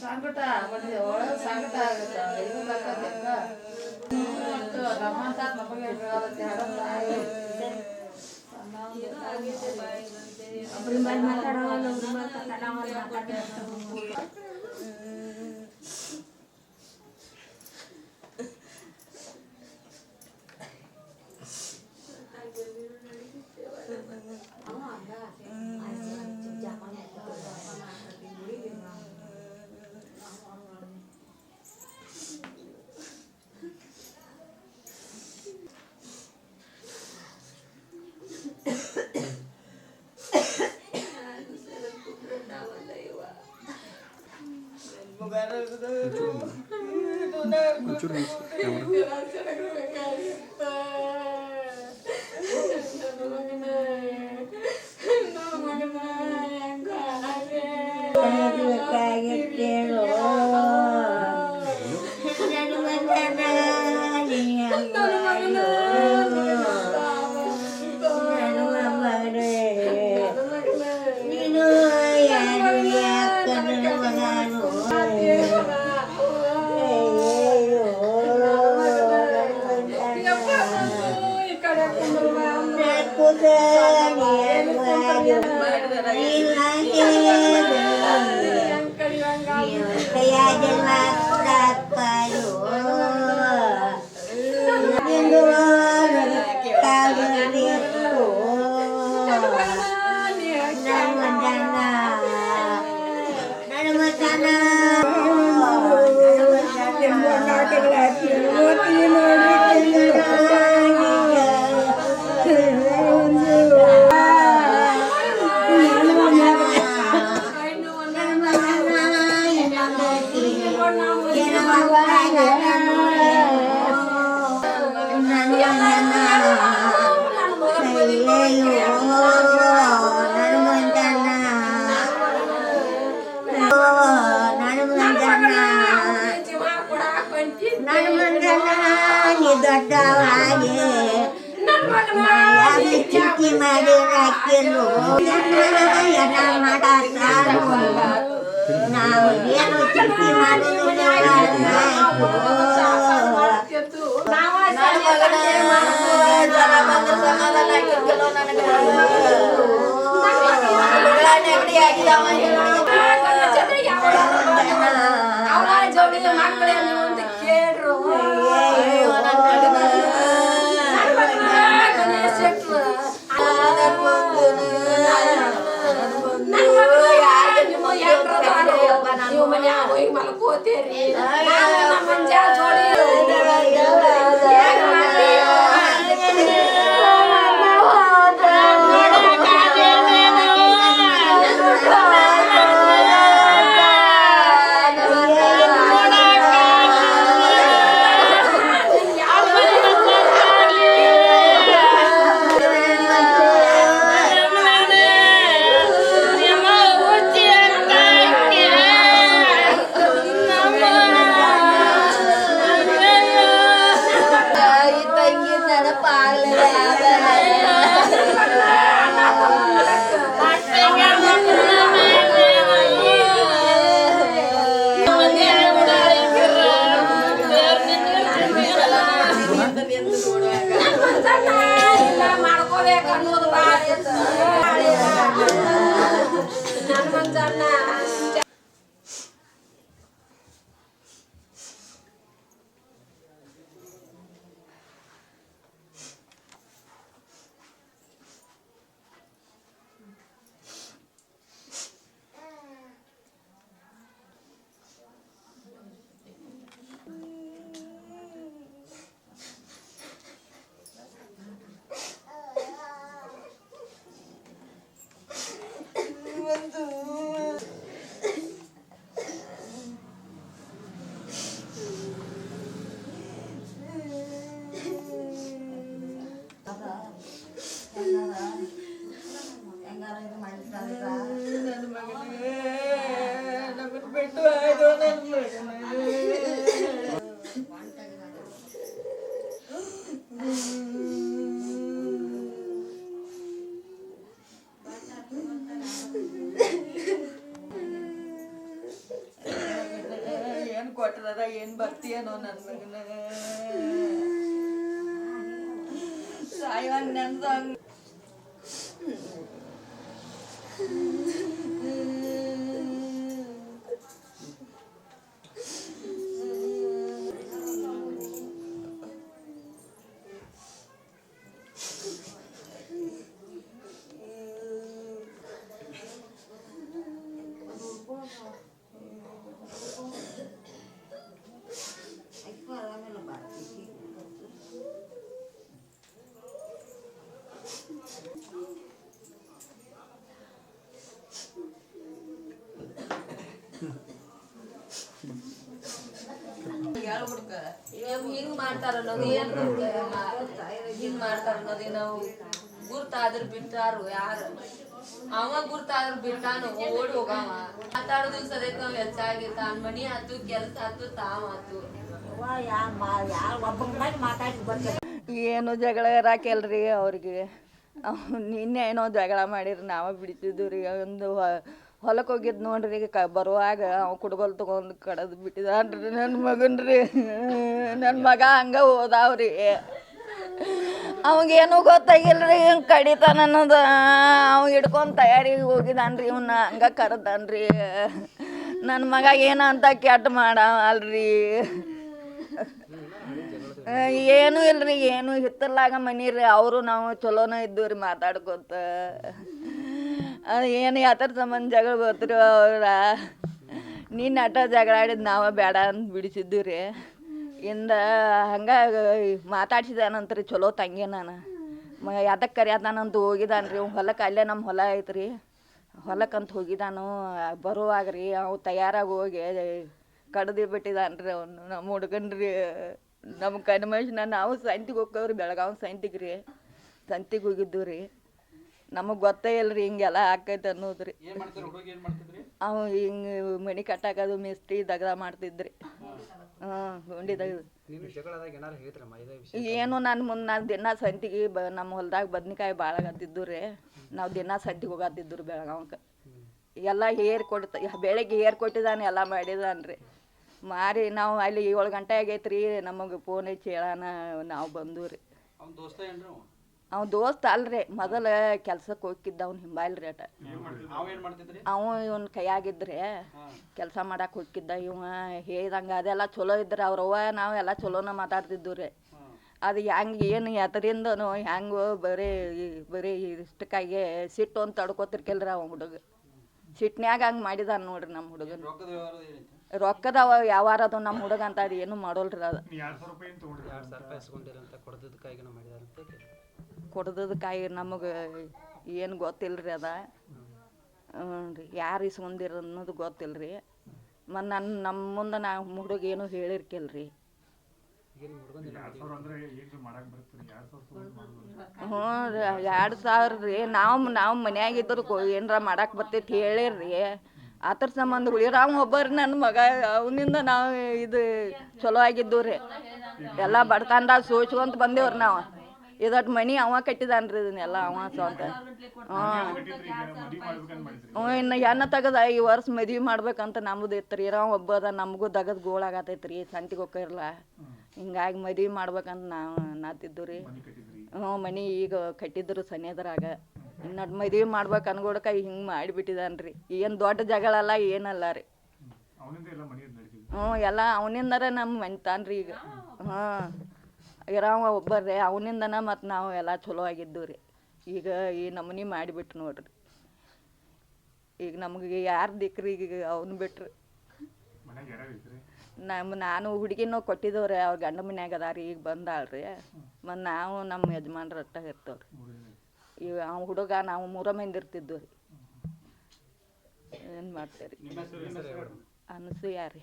ಸಂಕಟ ಬಂದಿದೆ. ಒಳಗೆ ಸಂಕಟ ಆಗುತ್ತೆ. ಇದು ಹೇಳತ್ತೆ ಹಡತ್ತ ಒಬ್ರ ಮೇಲೆ ಮಾತಾಡೋವಲ್ಲ Muncul. Muncul. Muncul. ನನ್ನ ಮಂಗನ ನೀ ದೊಡ್ಡವಾಗಿ ಮಾಯಾವಿ ಚಿಂತೆ ಮಾಡಿ ಹಾಕಿರು ಎಲ್ಲ ಮಾಡತ್ತಾರು ನಾವು ಏನು ಚಿಂತೆ ಮಾಡುದಿಲ್ಲ ನೀವು ಮನ್ಯಾಗ ಹೋಗಿ పోయి మళ్ళీ పోతే మంచిగా చూడలేదు ಏನ್ ಬರ್ತೀಯನೋ ನನ್ ಮಗನ ಸಾಯವಂಗ್ ನೆನ್ಸಂಗ್ ಹಿಂಗ್ ಮಾಡ್ತಾರ ಅನ್ನೋದು ಏನ್? ಹಿಂಗ್ ಮಾಡ್ತಾರ ಅನ್ನೋದು ನಾವು ಗುರ್ತಾದ್ರ ಬಿಟ್ಟಾರು ಯಾರು? ಅವ ಗುರ್ತಾದ್ರ ಬಿಟ್ಟಾನು ಓಡ್ ಹೋಗವ. ಮಾತಾಡೋದು ಸದ್ಯಕ್ಕೆ ಅವ್ ಹೆಚ್ಚಾಗಿ ತಾನ್ ಮನಿ ಆತು ಕೆಲ್ಸ ಆತು ತಾವ್ ಆತು ಏನು ಜಗಳ ಇರಾಕೆಲ್ರಿ ಅವ್ರಿಗೆ? ನಿನ್ನೆ ಏನೋ ಜಗಳ ಮಾಡಿರಿ ನಾವ ಬಿಡ್ತಿದ್ವಿ ರೀ ಒಂದು ಹೊಲಕ್ಕೆ ಹೋಗಿದ್ ನೋಡ್ರಿ ಕ ಬರುವಾಗ ಅವ ಕುಡ್ಗೊಲ್ ತಗೊಂಡು ಕಡದು ಬಿಟ್ಟಿದ್ರಿ ನನ್ನ ಮಗನ್ರಿ. ನನ್ನ ಮಗ ಹಂಗ ಓದಾವ್ರಿ. ಅವಾಗೇನು ಗೊತ್ತಾಗಿಲ್ರಿ ಹಿಂಗೆ ಕಡಿತಾನ ಅನ್ನೋದು. ಅವ ಹಿಡ್ಕೊಂಡು ತಯಾರಿಗೆ ಹೋಗಿದಾನ್ರಿ ಇವನ್ನ ಹಂಗ ಕರೆದಾನ್ರಿ. ನನ್ನ ಮಗ ಏನಂತ ಕೆಟ್ಟ ಮಾಡ ಅಲ್ರಿ ಏನೂ ಇಲ್ರಿ, ಏನು ಹಿತ್ತಲಾಗ ಮನಿ ರೀ ಅವರು ನಾವು ಚಲೋನ ಇದ್ದೀವ್ರಿ ರೀ ಮಾತಾಡ್ಕೊತ. ಏನು ಯಾತರ ಸಂಬಂಧ ಜಗಳ ಬರ್ತೀರಿ ಅವ್ರ? ನೀನು ಆಟ ಜಗಳ ಆಡಿದ್ ನಾವ ಬೇಡ ಅಂತ ಬಿಡಿಸಿದ್ದು ರೀ ಇಂದ ಹಂಗೆ ಮಾತಾಡ್ಸಿದ ನಂತರ ಚಲೋ ತಂಗಿ ನಾನು. ಯಾತಕ್ಕೆ ಕರಿಯಾತಾನಂತ ಹೋಗಿದಾನ ರೀ. ಹೊಲಕ್ಕೆ ಅಲ್ಲೇ ನಮ್ಮ ಹೊಲ ಐತ್ರಿ. ಹೊಲಕ್ಕಂತ ಹೋಗಿದಾನು. ಬರುವಾಗ ರೀ ಅವು ತಯಾರಾಗಿ ಹೋಗಿ ಕಡ್ದು ಬಿಟ್ಟಿದಾನ್ರಿ ಅವನು. ನಮ್ಮ ಹುಡ್ಗನ್ರಿ ನಮ್ಮ ಕಣ್ಮಶ್ನ ನಾವು ಸಂತಿಗೆ ಹೋಗ್ತೇವ್ರಿ ಬೆಳಗಾವಿ ಸಂತಿಗೆ ರೀ. ಸಂತಿಗೆ ಹೋಗಿದ್ದು ರೀ ನಮಗೆ ಗೊತ್ತೇ ಇಲ್ರಿ ಹಿಂಗೆಲ್ಲ ಆಕೈತೆ ಅನ್ನೋದ್ರಿ. ರೀ ಏನ್ ಮಾಡ್ತೀರಿ ಹುಡುಗ ಏನ್ ಮಾಡ್ತಿದ್ರಿ? ಅವ ಹಿಂಗೆ ಮಣಿ ಕಟ್ಟಾಕದು ಮಿಸ್ತ್ರಿ ದಗದ ಮಾಡ್ತಿದ್ರಿ. ಗುಂಡಿ ಏನು ನಾನು ಮುಂದೆ ನಾನು ದಿನ ಸಂತಿಗೆ ಬ ನಮ್ಮ ಹೊಲ್ದಾಗ ಬದ್ನಿಕಾಯಿ ಭಾಳಾಗತ್ತಿದ್ದು ರೀ. ನಾವು ದಿನ ಸಂತಿಗೆ ಹೋಗತ್ತಿದ್ದು ರೀ ಬೆಳಗಾವಕ್ಕೆ ಎಲ್ಲ ಏರ್ ಕೊಡ್ತ ಬೆಳಗ್ಗೆ ಏರ್ ಕೊಟ್ಟಿದ್ದಾನೆ ಎಲ್ಲ ಮಾಡಿದಾನೆ ರೀ. ಮಾರಿ ನಾವು ಅಲ್ಲಿ ಏಳು ಗಂಟೆ ಆಗೈತೆ ರೀ ನಮಗೆ ಫೋನ್ ಹಚ್ಚಿ ಹೇಳಾನ ನಾವು ಬಂದೂರಿ ರೀ. ಅವ ದೋಸ್ತ ಅಲ್ರಿ ಮೊದಲ ಕೆಲ್ಸಕ್ಕೆ ಹೋಗಿದ್ದ ಅವ್ನು ಹಿಂಬಾಯಿಲ್ ರೇಟ ಅವ ಏನ್ ಮಾಡ್ತಿದ್ರಿ? ಅವ ಇವನ್ ಕೈಯಾಗಿದ್ರೆ ಕೆಲಸ ಮಾಡಕ್ಕೆ ಹೋಗಿದ್ದ ಇವ ಹೇಳ್ದಂಗ ಅದೆಲ್ಲ ಚಲೋ ಇದ್ರ ಅವ್ರವ್ವ ನಾವು ಎಲ್ಲ ಚಲೋನ ಮಾತಾಡ್ತಿದ್ದು ರೀ ಅದು ಹೆಂಗೆ ಏನು ಎದರಿಂದನೋ ಹೆಂಗೋ ಬರೀ ಬರೀ ಇಷ್ಟಕ್ಕಾಗಿ ಸಿಟ್ಟು ಅಂತ ತಡ್ಕೋತಿರ್ಕಿಲ್ರಿ ಅವ ಹುಡುಗ. ಸಿಟ್ನ್ಯಾಗ ಹಂಗೆ ಮಾಡಿದಾನ ನೋಡ್ರಿ ನಮ್ಮ ಹುಡುಗನ. ರೊಕ್ಕದ ವ್ಯವಹಾರ ಅದು ನಮ್ಮ ಹುಡುಗ ಅಂತ ಅದು ಏನು ಮಾಡೋಲ್ರಿ ಅದು. ಕೊಡ್ದದಕ್ಕಾಗಿ ನಮಗೆ ಏನು ಗೊತ್ತಿಲ್ರಿ ಅದ. ಹ್ಞೂ ರೀ ಯಾರು ಇಸ್ಕೊಂಡಿರ ಅನ್ನೋದು ಗೊತ್ತಿಲ್ರಿ. ಮತ್ತು ನನ್ನ ನಮ್ಮ ಮುಂದೆ ನಾ ಹುಡುಗ ಏನೂ ಹೇಳಿರ್ಕಿಲ್ರಿ. ಹ್ಞೂ ರೀ ಎರಡು ಸಾವಿರ ರೀ ನಾವು ನಾವು ಮನ್ಯಾಗ ಇದ್ರು ಕೊ ಏನರ ಮಾಡಕ್ಕೆ ಬರ್ತೈತಿ ಹೇಳಿರ್ರಿ. ಆತರ ಸಂಬಂಧ ಉಳಿರಾಮ್ ಒಬ್ಬರು ನನ್ನ ಮಗ ಅವನಿಂದ ನಾವು ಇದು ಚಲೋ ಆಗಿದ್ದು ರೀ ಎಲ್ಲ ಸೋಸ್ಕೊಂತ ಸೋಚ್ಕೊಂತ ಬಂದೇವ್ರಿ ನಾವು. ಇದಟ್ ಮನಿ ಅವ ಕಟ್ಟಿದಾನ್ರಿ ಇದನ್ನೆಲ್ಲ ಅವ ಸ್ವಂತ. ಹ್ಞೂ ಇನ್ನು ಹೆಣ್ಣು ತೆಗದ ಈ ವರ್ಷ ಮದ್ವೆ ಮಾಡ್ಬೇಕಂತ ನಮ್ದು ಇತ್ತು ರೀ ಇರೋ ಒಬ್ಬ ಅದ ನಮಗೂ ದಗದ್ ಗೋಳಾಗತೈತಿ ರೀ ಸಂತಿಗೆ ಹೋಗಿರಲ್ಲ ಹಿಂಗಾಗಿ ಮದ್ವೆ ಮಾಡ್ಬೇಕಂತ ನಾವು ನಾತಿದ್ದು ರೀ. ಹ್ಞೂ ಮನೆ ಈಗ ಕಟ್ಟಿದ್ರು ಸನಿಯದ್ರಾಗ ಇನ್ನು ಮದ್ವೆ ಮಾಡ್ಬೇಕು ಅನ್ಗೋಡಕ ಹಿಂಗೆ ಮಾಡಿಬಿಟ್ಟಿದಾನೆ ರೀ. ಏನು ದೊಡ್ಡ ಜಗಳಲ್ಲ ಏನಲ್ಲ ರೀ. ಹ್ಞೂ ಎಲ್ಲ ಅವನಿಂದರ ನಮ್ಮ ಮನಿತಾನ್ರಿ ಈಗ. ಹ್ಞೂ ಇರಾವ ಒಬ್ಬರೇ ಅವನಿಂದನ ಮತ್ತು ನಾವು ಎಲ್ಲ ಚಲೋ ಆಗಿದ್ದು ರೀ. ಈಗ ಈ ನಮೂನಿ ಮಾಡಿಬಿಟ್ಟು ನೋಡ್ರಿ. ಈಗ ನಮಗೆ ಯಾರು ದಿಕ್ರಿ ಈಗ ಅವ್ನು ಬಿಟ್ರಿ. ನಮ್ಮ ನಾನು ಹುಡುಗಿನೂ ಕೊಟ್ಟಿದ್ದವ್ರೆ ಅವ್ರ ಗಂಡ ಮನ್ಯಾಗ ಅದಾರಿ ಈಗ ಬಂದಾಳ್ರಿ. ಮತ್ತು ನಾವು ನಮ್ಮ ಯಜಮಾನ್ರ ಅಟ್ಟ ಇರ್ತೇವ್ರಿ. ಈಗ ಅವ ಹುಡುಗ ನಾವು ಮೂರ ಮಂದಿ ಇರ್ತಿದ್ವು ರೀ. ಏನು ಮಾಡ್ತೇವೆ ರೀ ಅನಸೂಯ ರೀ.